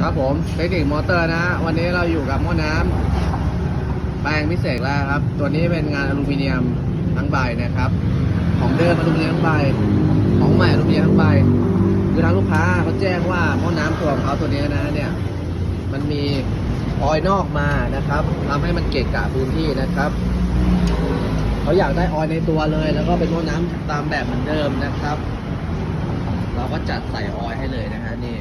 ครับผมเทคนิคมอเตอร์นะฮะวันนี้เราอยู่กับหม้อน้ำแปลงพิเศษแล้วครับ ตัวนี้เป็นงานอลูมิเนียมทั้งใบนะครับ ของเดิมอลูมิเนียมทั้งใบ ของใหม่อลูมิเนียมทั้งใบ คือทางลูกค้าเขาแจ้งว่าหม้อน้ำตัวของเขาตัวนี้นะเนี่ย มันมีออยนอกมานะครับทำให้มันเกะกะพื้นที่นะครับเขาอยากได้ออยในตัวเลย แล้วก็เป็นหม้อน้ำตามแบบเหมือนเดิมนะครับ เราก็จัดใส่ออยให้เลยนะฮะนี่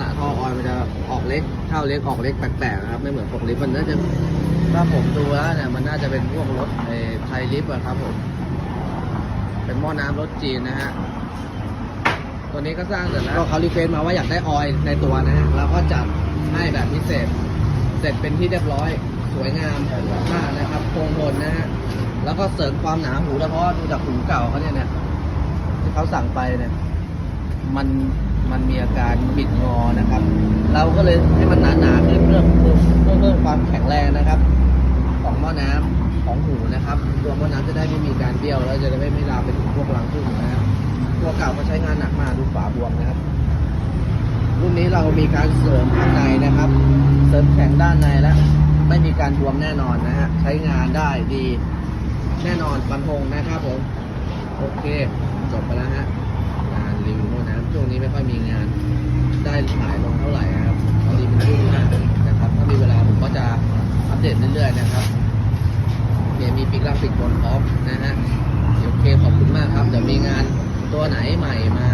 ณะท่อออยมันจะออกเล็กเข้าเล็กออกเล็กแปลกๆนะครับไม่เหมือนปกลิฟต์มันน่าจะถ้าผมดูแล้วเนี่ยมันน่าจะเป็นพวกรถไอ้ไทยลิฟต์อะครับผมเป็นหม้อน้ำรถจีนนะฮะตัวนี้ก็สร้างเสร็จแล้วก็เขารีเควสมาว่าอยากได้ออยในตัวนะฮะเราก็จัดให้แบบพิเศษ เสร็จเป็นที่เรียบร้อย สวยงามมากนะครับโครงทนนะฮะแล้วก็เสริมความหนาหูแล้วเพราะดูจากหูเก่าเขาเนี่ยเนี่ยที่เขาสั่งไปเนี่ยมัน มันมีอาการบิดงอนะครับ เราก็เลยให้มันหนาๆขึ้นเพื่อเพิ่มเพื่อเพิ่มความแข็งแรงนะครับ ของหม้อน้ำของหูนะครับ ตัวหม้อน้ำจะได้ไม่มีการเบี้ยวแล้วจะได้ไม่ไม่ลามไปถึงพวกรังพึ่งนะครับตัวเก่าก็ใช้งานหนักมากดูฝาบวมนะครับรุ่นนี้เรามีการเสริมข้างในนะครับ เสริมแข็งด้านในแล้วไม่มีการบวมแน่นอนนะฮะใช้งานได้ดี แน่นอนฟันธงนะครับผมโอเคจบไปแล้วฮะงานรีวิวหม้อน้ำ ช่วงนี้ไม่ค่อยมีงานได้ขายลงเท่าไหร่นะครับพอดีมันยุ่งมากนะครับถ้ามีเวลาผมก็จะอัปเดตเรื่อยๆนะครับเดี๋ยมีปิกลังปิดบนพร้อมนะฮะโอเคขอบคุณมากครับเดี๋ยวมีงานตัวไหนใหม่มา